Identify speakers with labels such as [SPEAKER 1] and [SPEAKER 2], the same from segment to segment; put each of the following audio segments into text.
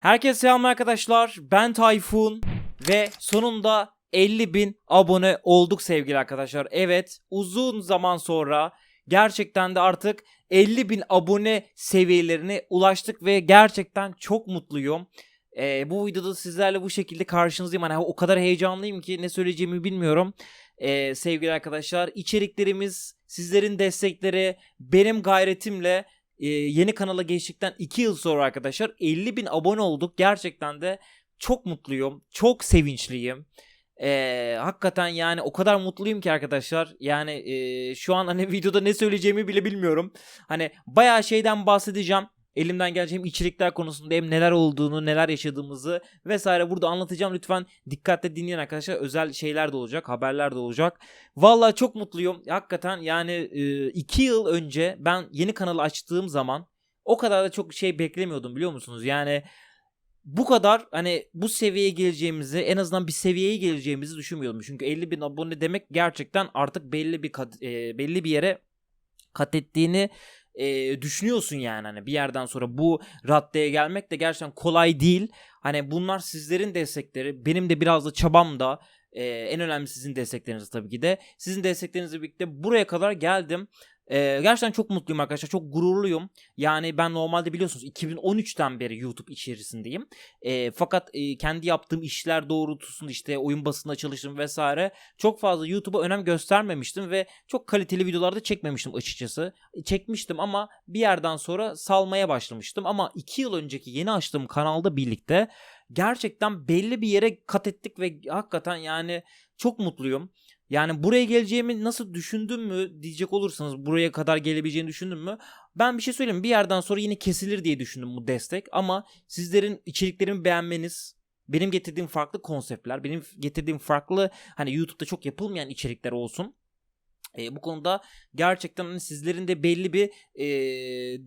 [SPEAKER 1] Herkese selam arkadaşlar. Ben Tayfun ve sonunda 50 bin abone olduk sevgili arkadaşlar. Evet uzun zaman sonra gerçekten de artık 50 bin abone seviyelerine ulaştık ve gerçekten çok mutluyum. Ee, bu videoda sizlerle bu şekilde karşınızdayım. Hani o kadar heyecanlıyım ki ne söyleyeceğimi bilmiyorum. Ee, sevgili arkadaşlar içeriklerimiz, sizlerin destekleri, benim gayretimle yeni kanala geçtikten 2 yıl sonra arkadaşlar 50 bin abone olduk. Gerçekten de çok mutluyum. Çok sevinçliyim. E, hakikaten yani o kadar mutluyum ki arkadaşlar. Yani e, şu an hani videoda ne söyleyeceğimi bile bilmiyorum. Hani bayağı şeyden bahsedeceğim. Elimden geleceğim içerikler konusunda hem neler olduğunu, neler yaşadığımızı vesaire burada anlatacağım. Lütfen dikkatle dinleyin arkadaşlar. Özel şeyler de olacak, haberler de olacak. Vallahi çok mutluyum. Hakikaten yani 2 yıl önce ben yeni kanalı açtığım zaman o kadar da çok şey beklemiyordum biliyor musunuz? Yani bu kadar hani bu seviyeye geleceğimizi en azından bir seviyeye geleceğimizi düşünmüyordum. Çünkü 50 bin abone demek gerçekten artık belli bir kat, e, belli bir yere kat ettiğini e, düşünüyorsun yani hani bir yerden sonra bu raddeye gelmek de gerçekten kolay değil. Hani bunlar sizlerin destekleri, benim de biraz da çabam da e, en önemli sizin destekleriniz tabii ki de. Sizin desteklerinizle birlikte buraya kadar geldim. Ee, gerçekten çok mutluyum arkadaşlar. Çok gururluyum. Yani ben normalde biliyorsunuz 2013'ten beri YouTube içerisindeyim. Ee, fakat e, kendi yaptığım işler doğrultusunda işte oyun basında çalıştım vesaire. Çok fazla YouTube'a önem göstermemiştim ve çok kaliteli videolarda çekmemiştim açıkçası. Çekmiştim ama bir yerden sonra salmaya başlamıştım. Ama 2 yıl önceki yeni açtığım kanalda birlikte gerçekten belli bir yere kat ettik ve hakikaten yani çok mutluyum. Yani buraya geleceğimi nasıl düşündüm mü diyecek olursanız buraya kadar gelebileceğini düşündüm mü? Ben bir şey söyleyeyim bir yerden sonra yine kesilir diye düşündüm bu destek ama sizlerin içeriklerimi beğenmeniz benim getirdiğim farklı konseptler, benim getirdiğim farklı hani YouTube'da çok yapılmayan içerikler olsun. E, bu konuda gerçekten hani sizlerin de belli bir e,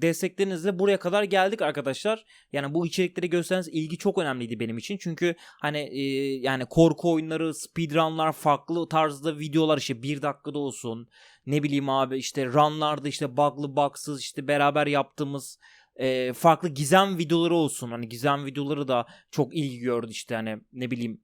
[SPEAKER 1] desteklerinizle buraya kadar geldik arkadaşlar. Yani bu içerikleri gösterdiğiniz ilgi çok önemliydi benim için. Çünkü hani e, yani korku oyunları, speedrunlar, farklı tarzda videolar işte bir dakikada olsun. Ne bileyim abi işte runlarda işte bug'lı bugsız işte beraber yaptığımız e, farklı gizem videoları olsun. Hani gizem videoları da çok ilgi gördü işte hani ne bileyim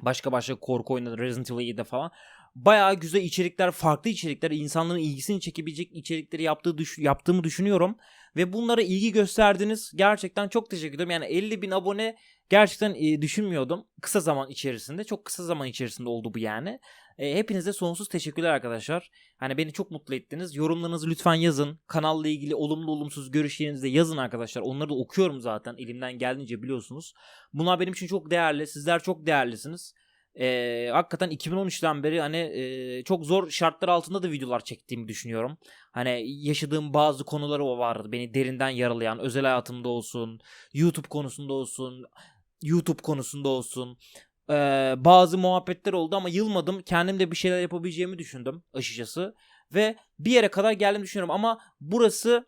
[SPEAKER 1] başka başka korku oyunları Resident Evil 7'de falan bayağı güzel içerikler, farklı içerikler, insanların ilgisini çekebilecek içerikleri yaptığı düş yaptığımı düşünüyorum. Ve bunlara ilgi gösterdiniz. Gerçekten çok teşekkür ederim. Yani 50 bin abone gerçekten e, düşünmüyordum. Kısa zaman içerisinde. Çok kısa zaman içerisinde oldu bu yani. E, hepinize sonsuz teşekkürler arkadaşlar. Hani beni çok mutlu ettiniz. Yorumlarınızı lütfen yazın. Kanalla ilgili olumlu olumsuz görüşlerinizi de yazın arkadaşlar. Onları da okuyorum zaten. Elimden geldiğince biliyorsunuz. Bunlar benim için çok değerli. Sizler çok değerlisiniz e, hakikaten 2013'ten beri hani e, çok zor şartlar altında da videolar çektiğimi düşünüyorum. Hani yaşadığım bazı konuları o vardı beni derinden yaralayan özel hayatımda olsun, YouTube konusunda olsun, YouTube konusunda olsun. E, bazı muhabbetler oldu ama yılmadım. Kendim de bir şeyler yapabileceğimi düşündüm açıkçası. Ve bir yere kadar geldim düşünüyorum ama burası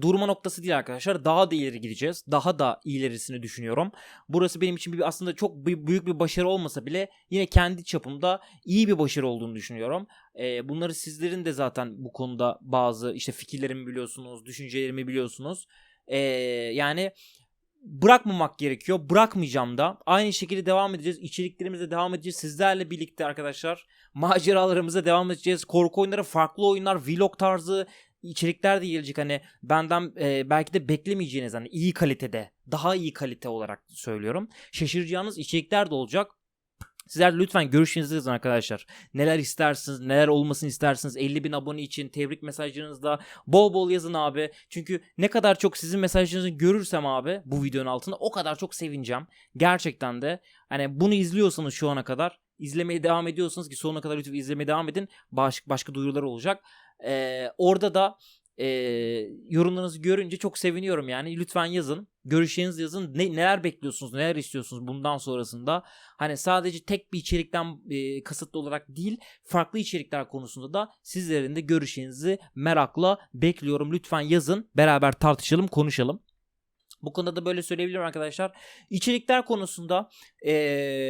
[SPEAKER 1] durma noktası değil arkadaşlar. Daha da ileri gideceğiz. Daha da ilerisini düşünüyorum. Burası benim için bir, aslında çok büyük bir başarı olmasa bile yine kendi çapımda iyi bir başarı olduğunu düşünüyorum. Ee, bunları sizlerin de zaten bu konuda bazı işte fikirlerimi biliyorsunuz, düşüncelerimi biliyorsunuz. Ee, yani bırakmamak gerekiyor. Bırakmayacağım da. Aynı şekilde devam edeceğiz. İçeriklerimize devam edeceğiz. Sizlerle birlikte arkadaşlar maceralarımıza devam edeceğiz. Korku oyunları, farklı oyunlar, vlog tarzı içerikler de gelecek hani benden e, belki de beklemeyeceğiniz hani iyi kalitede daha iyi kalite olarak söylüyorum. Şaşıracağınız içerikler de olacak. Sizler lütfen görüşlerinizi yazın arkadaşlar. Neler istersiniz, neler olmasını istersiniz. 50 bin abone için tebrik mesajlarınızda bol bol yazın abi. Çünkü ne kadar çok sizin mesajlarınızı görürsem abi bu videonun altında o kadar çok sevineceğim. Gerçekten de hani bunu izliyorsanız şu ana kadar izlemeye devam ediyorsanız ki sonuna kadar lütfen izlemeye devam edin. Baş, başka duyurular olacak. Ee, orada da e, yorumlarınızı görünce çok seviniyorum yani. Lütfen yazın. Görüşlerinizi yazın. Ne, neler bekliyorsunuz? Neler istiyorsunuz bundan sonrasında? Hani sadece tek bir içerikten e, kasıtlı olarak değil, farklı içerikler konusunda da sizlerin de görüşlerinizi merakla bekliyorum. Lütfen yazın. Beraber tartışalım, konuşalım. Bu konuda da böyle söyleyebilirim arkadaşlar. İçerikler konusunda eee,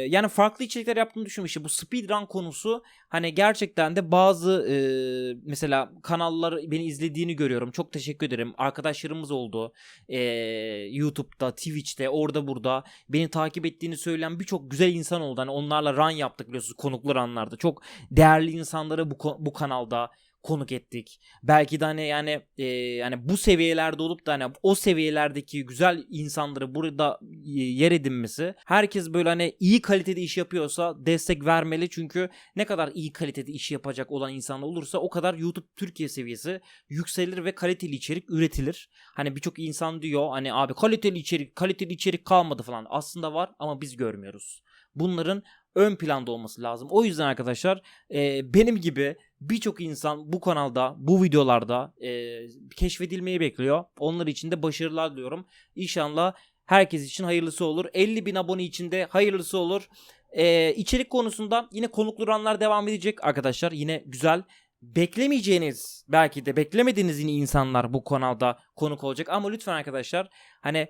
[SPEAKER 1] yani farklı içerikler yaptığımı düşünmüşüm. İşte bu speedrun konusu hani gerçekten de bazı eee, mesela kanallar beni izlediğini görüyorum. Çok teşekkür ederim. Arkadaşlarımız oldu. Eee, YouTube'da, Twitch'te, orada burada beni takip ettiğini söyleyen birçok güzel insan oldu. Hani onlarla run yaptık biliyorsunuz konuklu runlarda. Çok değerli insanları bu bu kanalda konuk ettik. Belki de hani yani e, yani bu seviyelerde olup da hani o seviyelerdeki güzel insanları burada yer edinmesi herkes böyle hani iyi kalitede iş yapıyorsa destek vermeli çünkü ne kadar iyi kalitede iş yapacak olan insan olursa o kadar YouTube Türkiye seviyesi yükselir ve kaliteli içerik üretilir. Hani birçok insan diyor hani abi kaliteli içerik kaliteli içerik kalmadı falan. Aslında var ama biz görmüyoruz. Bunların ön planda olması lazım. O yüzden arkadaşlar e, benim gibi birçok insan bu kanalda, bu videolarda e, keşfedilmeyi bekliyor. Onlar için de başarılar diliyorum. İnşallah herkes için hayırlısı olur. 50 bin abone için de hayırlısı olur. E, içerik konusunda yine konuklu ranlar devam edecek arkadaşlar. Yine güzel beklemeyeceğiniz belki de beklemediğiniz yine insanlar bu kanalda konuk olacak ama lütfen arkadaşlar hani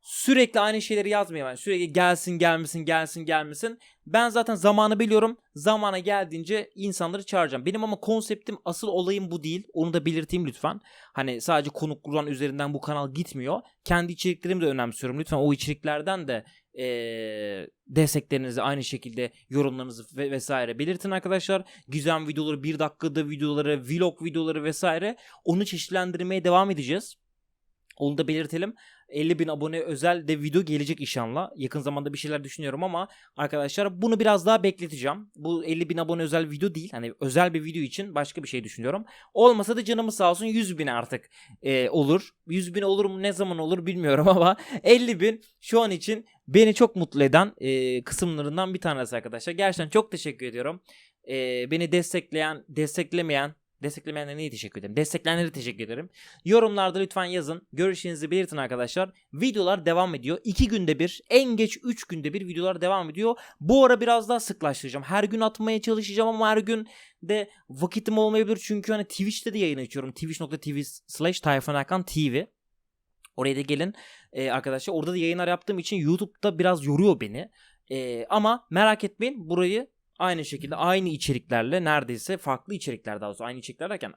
[SPEAKER 1] sürekli aynı şeyleri yazmayın. Sürekli gelsin gelmesin gelsin gelmesin. Ben zaten zamanı biliyorum. Zamana geldiğince insanları çağıracağım. Benim ama konseptim asıl olayım bu değil. Onu da belirteyim lütfen. Hani sadece konuk üzerinden bu kanal gitmiyor. Kendi içeriklerimi de önemsiyorum. Lütfen o içeriklerden de eee desteklerinizi aynı şekilde yorumlarınızı ve vesaire belirtin arkadaşlar. Güzel videoları, bir dakikada videoları, vlog videoları vesaire onu çeşitlendirmeye devam edeceğiz. Onu da belirtelim. 50 bin abone özel de video gelecek inşallah. Yakın zamanda bir şeyler düşünüyorum ama arkadaşlar bunu biraz daha bekleteceğim. Bu 50 bin abone özel video değil. Hani özel bir video için başka bir şey düşünüyorum. Olmasa da canımız sağ olsun 100 bin artık e, olur. 100 bin olur mu ne zaman olur bilmiyorum ama 50 bin şu an için beni çok mutlu eden e, kısımlarından bir tanesi arkadaşlar. Gerçekten çok teşekkür ediyorum. E, beni destekleyen, desteklemeyen, Desteklemeyenlere niye teşekkür ederim? Destekleyenlere teşekkür ederim. Yorumlarda lütfen yazın. Görüşlerinizi belirtin arkadaşlar. Videolar devam ediyor. 2 günde bir, en geç 3 günde bir videolar devam ediyor. Bu ara biraz daha sıklaştıracağım. Her gün atmaya çalışacağım ama her gün de vakitim olmayabilir. Çünkü hani Twitch'te de yayın açıyorum. Twitch.tv slash Tayfun Erkan TV. Oraya da gelin Ee, arkadaşlar. Orada da yayınlar yaptığım için YouTube'da biraz yoruyor beni. Ee, ama merak etmeyin burayı aynı şekilde aynı içeriklerle neredeyse farklı içerikler daha doğrusu aynı içerikler derken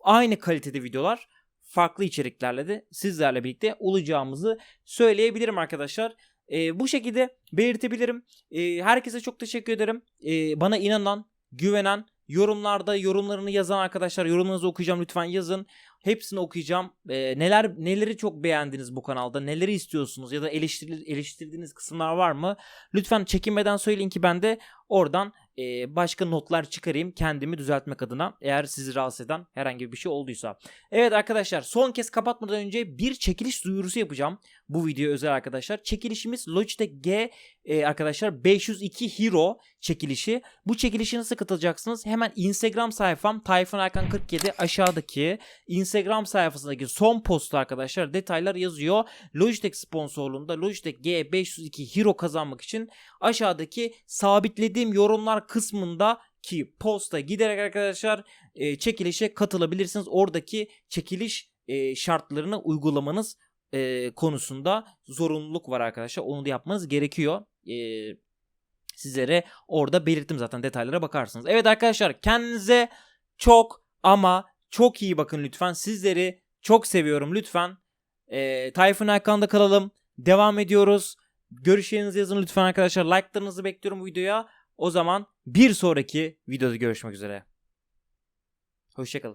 [SPEAKER 1] aynı kalitede videolar farklı içeriklerle de sizlerle birlikte olacağımızı söyleyebilirim arkadaşlar. Ee, bu şekilde belirtebilirim. Ee, herkese çok teşekkür ederim. Ee, bana inanan, güvenen, yorumlarda yorumlarını yazan arkadaşlar yorumlarınızı okuyacağım lütfen yazın. Hepsini okuyacağım. Ee, neler neleri çok beğendiniz bu kanalda? Neleri istiyorsunuz ya da eleştiri, eleştirdiğiniz kısımlar var mı? Lütfen çekinmeden söyleyin ki ben de oradan e, başka notlar çıkarayım kendimi düzeltmek adına eğer sizi rahatsız eden herhangi bir şey olduysa. Evet arkadaşlar son kez kapatmadan önce bir çekiliş duyurusu yapacağım. Bu video özel arkadaşlar. Çekilişimiz Logitech G e, arkadaşlar 502 Hero çekilişi. Bu çekilişe nasıl katılacaksınız? Hemen Instagram sayfam Tayfun Erkan 47 aşağıdaki Instagram sayfasındaki son posta arkadaşlar detaylar yazıyor. Logitech sponsorluğunda Logitech G502 Hero kazanmak için aşağıdaki sabitlediğim yorumlar kısmında ki posta giderek arkadaşlar e, çekilişe katılabilirsiniz. Oradaki çekiliş e, şartlarını uygulamanız e, konusunda zorunluluk var arkadaşlar. Onu da yapmanız gerekiyor. E, sizlere orada belirttim zaten detaylara bakarsınız. Evet arkadaşlar kendinize çok ama çok iyi bakın lütfen. Sizleri çok seviyorum lütfen. E, Tayfun Erkan'da kalalım. Devam ediyoruz. Görüşlerinizi yazın lütfen arkadaşlar. Like'larınızı bekliyorum videoya. O zaman bir sonraki videoda görüşmek üzere. Hoşçakalın.